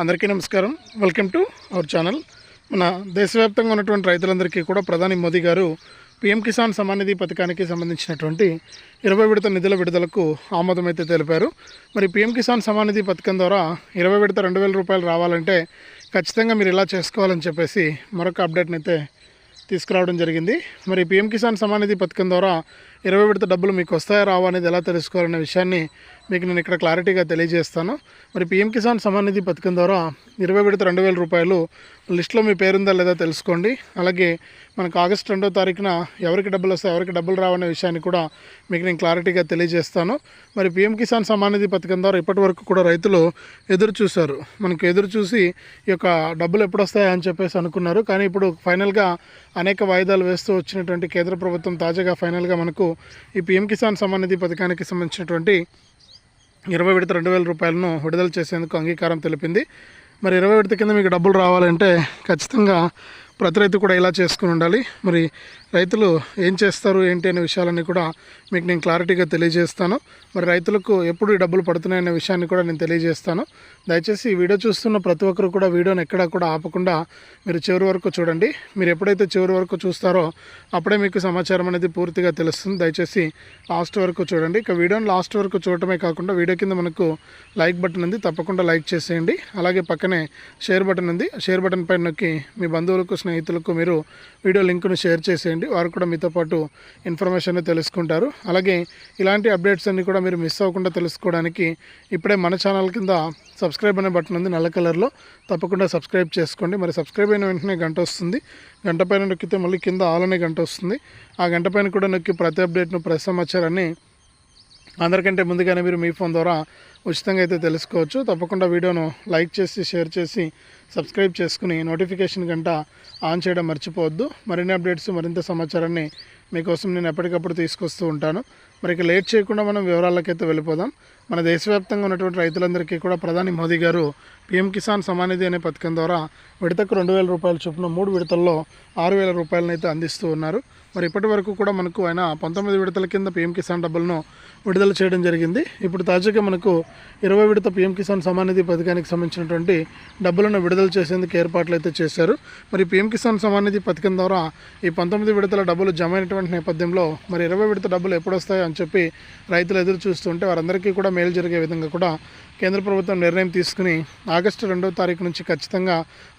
అందరికీ నమస్కారం. Welcome to our channel మన దేశవ్యాప్తంగా ఉన్నటువంటి రైతులందరికీ కూడా ప్రధాని మోదీ గారు పీఎం కిసాన్ సమాన్ నిధి పథకానికి సంబంధించినటువంటి ఇరవై విడత నిధుల విడుదలకు ఆమోదం అయితే తెలిపారు. మరి పీఎం కిసాన్ సమాన్ నిధి పథకం ద్వారా ఇరవై విడత రెండు వేల రూపాయలు రావాలంటే ఖచ్చితంగా మీరు ఇలా చేసుకోవాలని చెప్పేసి మరొక అప్డేట్ని అయితే తీసుకురావడం జరిగింది. మరి పీఎం కిసాన్ సమాన్ నిధి పథకం ద్వారా ఇరవై విడత డబ్బులు మీకు వస్తాయా రావా అనేది ఎలా తెలుసుకోవాలనే విషయాన్ని మీకు నేను ఇక్కడ క్లారిటీగా తెలియజేస్తాను. మరి పీఎం కిసాన్ సమాన్ పథకం ద్వారా ఇరవై విడత రెండు వేల రూపాయలు లిస్ట్లో మీ పేరుందా లేదా తెలుసుకోండి. అలాగే మనకు ఆగస్టు రెండో తారీఖున ఎవరికి డబ్బులు వస్తాయి ఎవరికి డబ్బులు రావనే విషయాన్ని కూడా మీకు నేను క్లారిటీగా తెలియజేస్తాను. మరి పీఎం కిసాన్ సమాన్ పథకం ద్వారా ఇప్పటి వరకు కూడా రైతులు ఎదురు చూశారు. మనకు ఎదురు చూసి ఈ యొక్క డబ్బులు ఎప్పుడు వస్తాయా అని చెప్పేసి అనుకున్నారు. కానీ ఇప్పుడు ఫైనల్గా అనేక వాయిదాలు వేస్తూ వచ్చినటువంటి కేంద్ర ప్రభుత్వం తాజాగా ఫైనల్గా మనకు ఈ పీఎం కిసాన్ సమాన్ నిధి పథకానికి సంబంధించినటువంటి ఇరవై విడత రెండు వేల రూపాయలను విడుదల చేసేందుకు అంగీకారం తెలిపింది. మరి ఇరవై విడత కింద మీకు డబ్బులు రావాలంటే ఖచ్చితంగా ప్రతి రైతు కూడా ఇలా చేసుకుని ఉండాలి. మరి రైతులు ఏం చేస్తారు ఏంటి అనే విషయాలన్నీ కూడా మీకు నేను క్లారిటీగా తెలియజేస్తాను. మరి రైతులకు ఎప్పుడు ఈ డబ్బులు పడుతున్నాయనే విషయాన్ని కూడా నేను తెలియజేస్తాను. దయచేసి ఈ వీడియో చూస్తున్న ప్రతి ఒక్కరు కూడా వీడియోని ఎక్కడా కూడా ఆపకుండా మీరు చివరి వరకు చూడండి. మీరు ఎప్పుడైతే చివరి వరకు చూస్తారో అప్పుడే మీకు సమాచారం అనేది పూర్తిగా తెలుస్తుంది. దయచేసి లాస్ట్ వరకు చూడండి. ఇక వీడియోని లాస్ట్ వరకు చూడటమే కాకుండా వీడియో కింద మనకు లైక్ బటన్ ఉంది. తప్పకుండా లైక్ చేసేయండి. అలాగే పక్కనే షేర్ బటన్ ఉంది. షేర్ బటన్ పైన నొక్కి మీ బంధువులకు స్నేహితులకు మీరు వీడియో లింక్ను షేర్ చేసేయండి. వారు కూడా మీతో పాటు ఇన్ఫర్మేషన్ తెలుసుకుంటారు. అలాగే ఇలాంటి అప్డేట్స్ అన్నీ కూడా మీరు మిస్ అవ్వకుండా తెలుసుకోవడానికి ఇప్పుడే మన ఛానల్ కింద సబ్స్క్రైబ్ అనే బటన్ ఉంది నల్ల కలర్లో తప్పకుండా సబ్స్క్రైబ్ చేసుకోండి. మరి సబ్స్క్రైబ్ అయిన వెంటనే గంట వస్తుంది. గంట పైన నొక్కితే మళ్ళీ కింద ఆల్ అనే గంట వస్తుంది. ఆ గంట పైన కూడా నొక్కి ప్రతి అప్డేట్ను ప్రతి సమాచారాన్ని అందరికంటే ముందుగానే మీరు మీ ఫోన్ ద్వారా ఉచితంగా అయితే తెలుసుకోవచ్చు. తప్పకుండా వీడియోను లైక్ చేసి షేర్ చేసి సబ్స్క్రైబ్ చేసుకుని నోటిఫికేషన్ గంట ఆన్ చేయడం మర్చిపోవద్దు. మరిన్ని అప్డేట్స్ మరింత సమాచారాన్ని మీకోసం నేను ఎప్పటికప్పుడు తీసుకొస్తూ ఉంటాను. మరి ఇక లేట్ చేయకుండా మనం వివరాలకైతే వెళ్ళిపోదాం. మన దేశవ్యాప్తంగా ఉన్నటువంటి రైతులందరికీ కూడా ప్రధాని మోదీ గారు పీఎం కిసాన్ సమానిధి అనే పథకం ద్వారా విడతకు రెండు వేల రూపాయల చొప్పున మూడు విడతల్లో ఆరు వేల రూపాయలనైతే అందిస్తూ ఉన్నారు. మరి ఇప్పటి వరకు కూడా మనకు ఆయన పంతొమ్మిది విడతల కింద పీఎం కిసాన్ డబ్బులను విడుదల చేయడం జరిగింది. ఇప్పుడు తాజాగా మనకు ఇరవై విడత పీఎం కిసాన్ సమానిధి పథకానికి సంబంధించినటువంటి డబ్బులను విడుదల చేసేందుకు ఏర్పాట్లు అయితే చేశారు. మరి పీఎం కిసాన్ సమానిధి పథకం ద్వారా ఈ పంతొమ్మిది విడతల డబ్బులు జమ అయినటువంటి నేపథ్యంలో మరి ఇరవై విడత డబ్బులు ఎప్పుడొస్తాయో అని చెప్పి రైతులు ఎదురు చూస్తుంటే వారందరికీ కూడా మేలు జరిగే విధంగా కూడా కేంద్ర ప్రభుత్వం నిర్ణయం తీసుకుని ఆగస్టు రెండో తారీఖు నుంచి ఖచ్చితంగా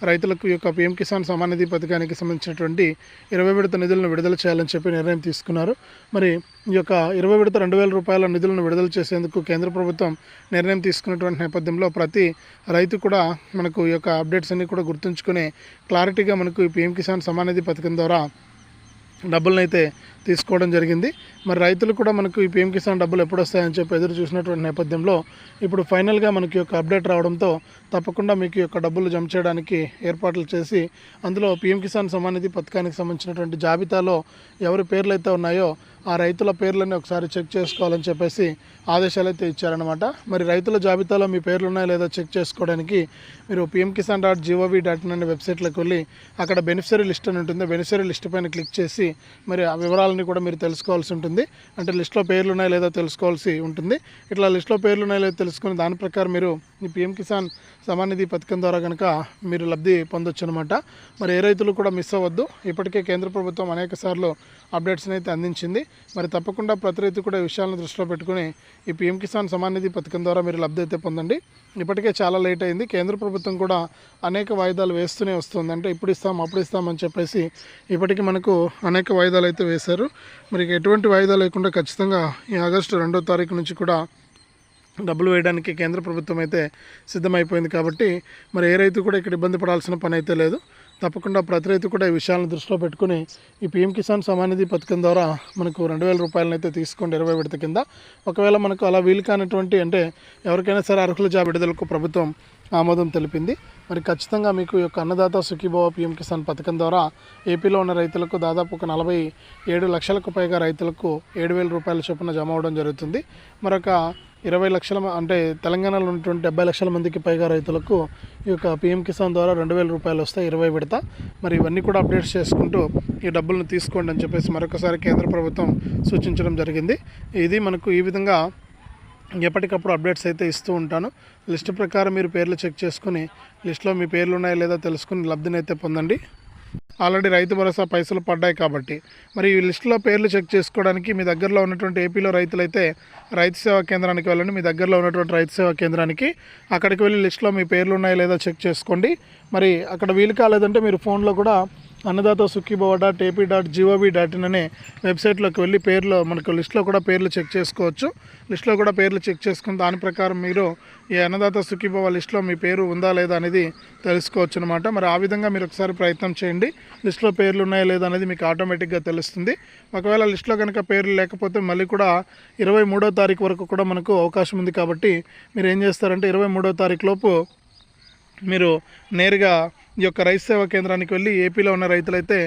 రైతులకు యొక్క పీఎం కిసాన్ సమానిధి పథకానికి సంబంధించినటువంటి ఇరవై విడత నిధులను విడుదల చేయాలని చెప్పి నిర్ణయం తీసుకున్నారు. మరి ఈ యొక్క ఇరవై విడత రెండు వేల రూపాయల నిధులను విడుదల చేసేందుకు కేంద్ర ప్రభుత్వం నిర్ణయం తీసుకున్నటువంటి నేపథ్యంలో ప్రతి రైతు కూడా మనకు ఈ యొక్క అప్డేట్స్ అన్ని కూడా గుర్తుంచుకుని క్లారిటీగా మనకు ఈ పీఎం కిసాన్ సమానిధి పథకం ద్వారా డబ్బులను అయితే తీసుకోవడం జరిగింది. మరి రైతులు కూడా మనకు ఈ పీఎం కిసాన్ డబ్బులు ఎప్పుడు వస్తాయని చెప్పి ఎదురు చూసినటువంటి నేపథ్యంలో ఇప్పుడు ఫైనల్గా మనకి యొక్క అప్డేట్ రావడంతో తప్పకుండా మీకు యొక్క డబ్బులు జమ చేయడానికి ఏర్పాట్లు చేసి అందులో పీఎం కిసాన్ సమానిధి పథకానికి సంబంధించినటువంటి జాబితాలో ఎవరి పేర్లు అయితే ఉన్నాయో ఆ రైతుల పేర్లని ఒకసారి చెక్ చేసుకోవాలని చెప్పేసి ఆదేశాలు అయితే ఇచ్చారనమాట మరి రైతుల జాబితాలో మీ పేర్లు ఉన్నాయో లేదో చెక్ చేసుకోవడానికి మీరు PM Kisan dot G O V dot in అనే వెబ్సైట్లోకి వెళ్ళి అక్కడ బెనిఫిషరీ లిస్ట్ అని ఉంటుంది. బెనిఫిషరీ లిస్ట్ పైన క్లిక్ చేసి మరి ఆ వివరాలను కూడా మీరు తెలుసుకోవాల్సి ఉంటుంది. అంటే లిస్ట్లో పేర్లు ఉన్నాయో లేదో తెలుసుకోవాల్సి ఉంటుంది. ఇట్లా లిస్ట్లో పేర్లు ఉన్నాయో లేదో తెలుసుకుని దాని ప్రకారం మీరు పిఎం కిసాన్ సమాన్ నిధి పథకం ద్వారా కనుక మీరు లబ్ధి పొందొచ్చు అనమాట మరి ఏ రైతులు కూడా మిస్ అవ్వద్దు. ఇప్పటికే కేంద్ర ప్రభుత్వం అనేక సార్లు అప్డేట్స్ని అయితే అందించింది. మరి తప్పకుండా ప్రతి రైతు కూడా ఈ విషయాలను దృష్టిలో పెట్టుకుని ఈ పీఎం కిసాన్ సమాన్ నిధి పథకం ద్వారా మీరు లబ్ధి అయితే పొందండి. ఇప్పటికే చాలా లేట్ అయింది. కేంద్ర ప్రభుత్వం కూడా అనేక వాయిదాలు వేస్తూనే వస్తుంది. అంటే ఇప్పుడు ఇస్తాం అప్పుడు ఇస్తామని చెప్పేసి ఇప్పటికీ మనకు అనేక వాయిదాలు అయితే వేశారు. మరి ఎటువంటి వాయిదా లేకుండా ఖచ్చితంగా ఈ ఆగస్టు రెండో తారీఖు నుంచి కూడా డబ్బులు వేయడానికి కేంద్ర ప్రభుత్వం అయితే సిద్ధమైపోయింది కాబట్టి మరి ఏ రైతు కూడా ఇక్కడ ఇబ్బంది పడాల్సిన పని అయితే లేదు. తప్పకుండా ప్రతి రైతు కూడా ఈ విషయాలను దృష్టిలో పెట్టుకుని ఈ పీఎం కిసాన్ సమానిధి పథకం ద్వారా మనకు రెండు వేల రూపాయలను అయితే తీసుకోండి ఇరవై విడత కింద. ఒకవేళ మనకు అలా వీలు కానటువంటి అంటే ఎవరికైనా సరే అర్హుల జాబ్ విడుదలకు ప్రభుత్వం ఆమోదం తెలిపింది. మరి ఖచ్చితంగా మీకు ఈ యొక్క అన్నదాత సుఖీభవ పీఎం కిసాన్ పథకం ద్వారా ఏపీలో ఉన్న రైతులకు దాదాపు ఒక నలభై ఏడు లక్షలకు పైగా రైతులకు ఏడు వేల రూపాయల చొప్పున జమ అవడం జరుగుతుంది. మరొక ఇరవై లక్షల అంటే తెలంగాణలో ఉన్నటువంటి డెబ్బై లక్షల మందికి పైగా రైతులకు ఈ యొక్క పీఎం కిసాన్ ద్వారా రెండు వేల రూపాయలు వస్తాయి ఇరవై విడత. మరి ఇవన్నీ కూడా అప్డేట్స్ చేసుకుంటూ ఈ డబ్బులను తీసుకోండి అని చెప్పేసి మరొకసారి కేంద్ర ప్రభుత్వం సూచించడం జరిగింది. ఇది మనకు ఈ విధంగా ఎప్పటికప్పుడు అప్డేట్స్ అయితే ఇస్తూ ఉంటాను. లిస్ట్ ప్రకారం మీరు పేర్లు చెక్ చేసుకుని లిస్ట్లో మీ పేర్లు ఉన్నాయో లేదో తెలుసుకుని లబ్ధిని అయితే పొందండి. ఆల్రెడీ రైతు భరోసా పైసలు పడ్డాయి కాబట్టి. మరి ఈ లిస్టులో పేర్లు చెక్ చేసుకోవడానికి మీ దగ్గరలో ఉన్నటువంటి ఏపీలో రైతులైతే రైతు సేవా కేంద్రానికి వెళ్ళండి. మీ దగ్గరలో ఉన్నటువంటి రైతు సేవా కేంద్రానికి అక్కడికి వెళ్ళి లిస్టులో మీ పేర్లు ఉన్నాయో లేదో చెక్ చేసుకోండి. మరి అక్కడ వీలు కాలేదంటే మీరు ఫోన్లో కూడా Annadata Sukhibhava dot AP dot G O V dot in అనే వెబ్సైట్లోకి వెళ్ళి పేర్లు మనకు లిస్ట్లో కూడా పేర్లు చెక్ చేసుకోవచ్చు. లిస్ట్లో కూడా పేర్లు చెక్ చేసుకుని దాని ప్రకారం మీరు ఈ అన్నదాత సుఖీభవ లిస్ట్లో మీ పేరు ఉందా లేదా అనేది తెలుసుకోవచ్చు అనమాట మరి ఆ విధంగా మీరు ఒకసారి ప్రయత్నం చేయండి. లిస్ట్లో పేర్లు ఉన్నాయా లేదా అనేది మీకు ఆటోమేటిక్గా తెలుస్తుంది. ఒకవేళ లిస్ట్లో కనుక పేర్లు లేకపోతే మళ్ళీ కూడా ఇరవై మూడో తారీఖు వరకు కూడా మనకు అవకాశం ఉంది కాబట్టి మీరు ఏం చేస్తారంటే ఇరవై మూడో తారీఖు లోపు మీరు నేరుగా ఈ యొక్క రైతు సేవా కేంద్రానికి వెళ్ళి ఏపీలో ఉన్న రైతులైతే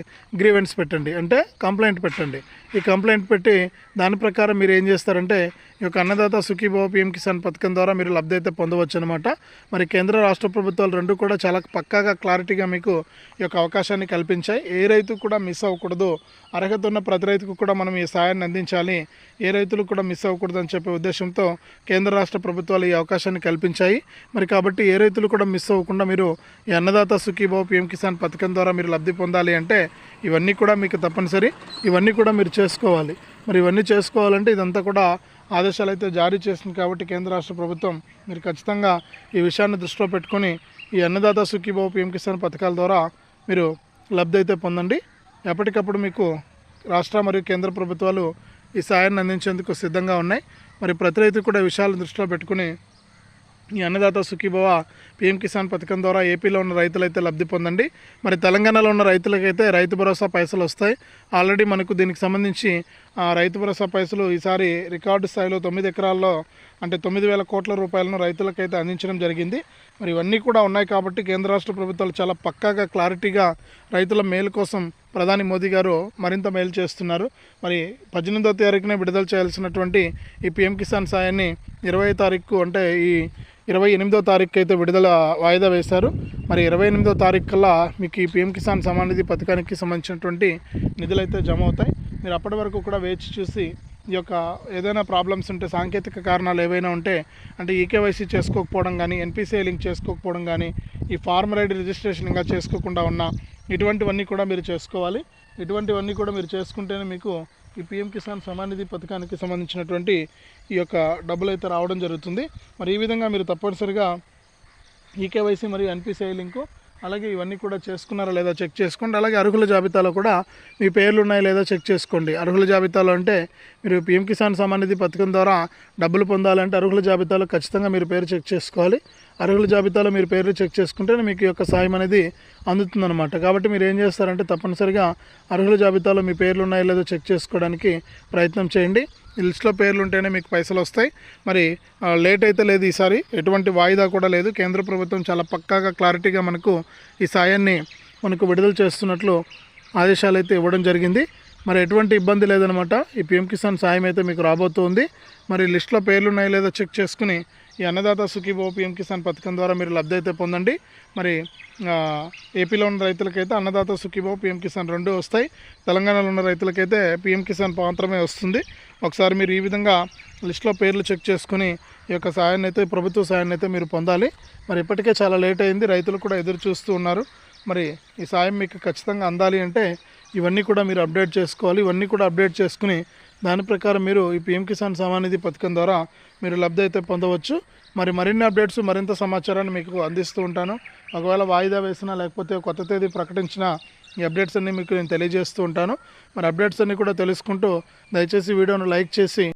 గ్రీవెన్స్ పెట్టండి. అంటే కంప్లైంట్ పెట్టండి. ఈ కంప్లైంట్ పెట్టి దాని ప్రకారం మీరు ఏం చేస్తారంటే ఈ యొక్క అన్నదాత సుఖీభావ పిఎం కిసాన్ పథకం ద్వారా మీరు లబ్ధి అయితే పొందవచ్చు అనమాట మరి కేంద్ర రాష్ట్ర ప్రభుత్వాలు రెండు కూడా చాలా పక్కాగా క్లారిటీగా మీకు ఈ యొక్క అవకాశాన్ని కల్పించాయి. ఏ రైతు కూడా మిస్ అవ్వకూడదు. అర్హత ఉన్న ప్రతి రైతుకు కూడా మనం ఈ సాయాన్ని అందించాలి. ఏ రైతులు కూడా మిస్ అవ్వకూడదు అని చెప్పే ఉద్దేశంతో కేంద్ర రాష్ట్ర ప్రభుత్వాలు ఈ అవకాశాన్ని కల్పించాయి. మరి కాబట్టి ఏ రైతులు కూడా మిస్ అవ్వకుండా మీరు ఈ అన్నదాత సుఖీభావ పిఎం కిసాన్ పథకం ద్వారా మీరు లబ్ధి పొందాలి అంటే ఇవన్నీ కూడా మీకు తప్పనిసరి. ఇవన్నీ కూడా మీరు చేసుకోవాలి. మరి ఇవన్నీ చేసుకోవాలంటే ఇదంతా కూడా ఆదేశాలు అయితే జారీ చేసింది కాబట్టి కేంద్ర రాష్ట్ర ప్రభుత్వం మీరు ఖచ్చితంగా ఈ విషయాన్ని దృష్టిలో పెట్టుకొని ఈ అన్నదాత సుఖీభావ పిఎం కిసాన్ పథకాల ద్వారా మీరు లబ్ధి అయితే పొందండి. ఎప్పటికప్పుడు మీకు రాష్ట్ర మరియు కేంద్ర ప్రభుత్వాలు ఈ సాయాన్ని అందించేందుకు సిద్ధంగా ఉన్నాయి. మరి ప్రతి రైతు కూడా విషయాలను దృష్టిలో పెట్టుకుని ఈ అన్నదాత సుఖీభవ పిఎం కిసాన్ పథకం ద్వారా ఏపీలో ఉన్న రైతులైతే లబ్ధి పొందండి. మరి తెలంగాణలో ఉన్న రైతులకైతే రైతు భరోసా పైసలు వస్తాయి ఆల్రెడీ మనకు దీనికి సంబంధించి రైతు భరోసా పైసలు ఈసారి రికార్డు స్థాయిలో తొమ్మిది ఎకరాల్లో అంటే తొమ్మిది వేల కోట్ల రూపాయలను రైతులకైతే అందించడం జరిగింది. మరి ఇవన్నీ కూడా ఉన్నాయి కాబట్టి కేంద్ర రాష్ట్ర ప్రభుత్వాలు చాలా పక్కాగా క్లారిటీగా రైతుల మేలు కోసం ప్రధాని మోదీ గారు మరింత మేలు చేస్తున్నారు. మరి పద్దెనిమిదో తారీఖున విడుదల చేయాల్సినటువంటి ఈ పిఎం కిసాన్ సాయాన్ని ఇరవై తారీఖు అంటే ఈ ఇరవై ఎనిమిదో తారీఖు అయితే విడుదల వాయిదా వేశారు. మరి ఇరవై ఎనిమిదో తారీఖు కల్లా మీకు ఈ పిఎం కిసాన్ సమాన్ నిధి పథకానికి సంబంధించినటువంటి నిధులు అయితే జమ అవుతాయి. మీరు అప్పటి వరకు కూడా వేచి చూసి ఈ యొక్క ఏదైనా ప్రాబ్లమ్స్ ఉంటే సాంకేతిక కారణాలు ఏవైనా ఉంటే అంటే ఈకేవైసీ చేసుకోకపోవడం కానీ ఎన్పిసిఐ లింక్ చేసుకోకపోవడం కానీ ఈ ఫార్మర్ ఐడి రిజిస్ట్రేషన్ ఇంకా చేసుకోకుండా ఉన్న ఇటువంటివన్నీ కూడా మీరు చేసుకోవాలి. ఇటువంటివన్నీ కూడా మీరు చేసుకుంటేనే మీకు ఈ పిఎం కిసాన్ సమానిధి పథకానికి సంబంధించినటువంటి ఈ యొక్క డబ్బులు అయితే రావడం జరుగుతుంది. మరి ఈ విధంగా మీరు తప్పనిసరిగా ఈకేవైసీ మరియు ఎన్పిసిఐ లింకు అలాగే ఇవన్నీ కూడా చేసుకున్నారా లేదా చెక్ చేసుకోండి. అలాగే అర్హుల జాబితాలో కూడా మీ పేర్లు ఉన్నాయా లేదా చెక్ చేసుకోండి. అర్హుల జాబితాలో అంటే మీరు పిఎం కిసాన్ సమానిధి పథకం ద్వారా డబ్బులు పొందాలంటే అర్హుల జాబితాలో ఖచ్చితంగా మీరు పేరు చెక్ చేసుకోవాలి. అర్హుల జాబితాలో మీరు పేర్లు చెక్ చేసుకుంటేనే మీకు యొక్క సాయం అనేది అందుతుందన్నమాట. కాబట్టి మీరు ఏం చేస్తారంటే తప్పనిసరిగా అర్హుల జాబితాలో మీ పేర్లు ఉన్నాయో లేదో చెక్ చేసుకోవడానికి ప్రయత్నం చేయండి. లిస్ట్లో పేర్లు ఉంటేనే మీకు పైసలు వస్తాయి మరి లేట్ అయితే లేదు ఈసారి. ఎటువంటి వాయిదా కూడా లేదు. కేంద్ర ప్రభుత్వం చాలా పక్కాగా క్లారిటీగా మనకు ఈ సాయాన్ని మనకు విడుదల చేస్తున్నట్లు ఆదేశాలు అయితే ఇవ్వడం జరిగింది. మరి ఎటువంటి ఇబ్బంది లేదనమాట ఈ పిఎం కిసాన్ సాయం అయితే మీకు రాబోతుంది. మరి లిస్ట్లో పేర్లు ఉన్నాయో లేదో చెక్ చేసుకుని ఈ అన్నదాత సుఖీభో పిఎం కిసాన్ పథకం ద్వారా మీరు లబ్ధి అయితే పొందండి. మరి ఏపీలో ఉన్న రైతులకైతే అన్నదాత సుఖీభో పిఎం కిసాన్ రెండు వస్తాయి. తెలంగాణలో ఉన్న రైతులకైతే పిఎం కిసాన్ మాత్రమే వస్తుంది. ఒకసారి మీరు ఈ విధంగా లిస్ట్లో పేర్లు చెక్ చేసుకుని ఈ యొక్క సాయాన్ని అయితే ప్రభుత్వ సాయాన్ని అయితే మీరు పొందాలి. మరి ఇప్పటికే చాలా లేట్ అయింది. రైతులు కూడా ఎదురు చూస్తూ ఉన్నారు. మరి ఈ సాయం మీకు ఖచ్చితంగా అందాలి అంటే ఇవన్నీ కూడా మీరు అప్డేట్ చేసుకోవాలి. ఇవన్నీ కూడా అప్డేట్ చేసుకుని దాని ప్రకారం మీరు ఈ పిఎం కిసాన్ సమాన్ నిధి పథకం ద్వారా మీరు లబ్ధి అయితే పొందవచ్చు. మరి మరిన్ని అప్డేట్స్ మరింత సమాచారాన్ని మీకు అందిస్తూ ఉంటాను. ఒకవేళ వాయిదా వేసినా లేకపోతే కొత్త తేదీ ప్రకటించిన ఈ అప్డేట్స్ అన్నీ మీకు నేను తెలియజేస్తూ ఉంటాను. మరి అప్డేట్స్ అన్నీ కూడా తెలుసుకుంటూ దయచేసి వీడియోను లైక్ చేసి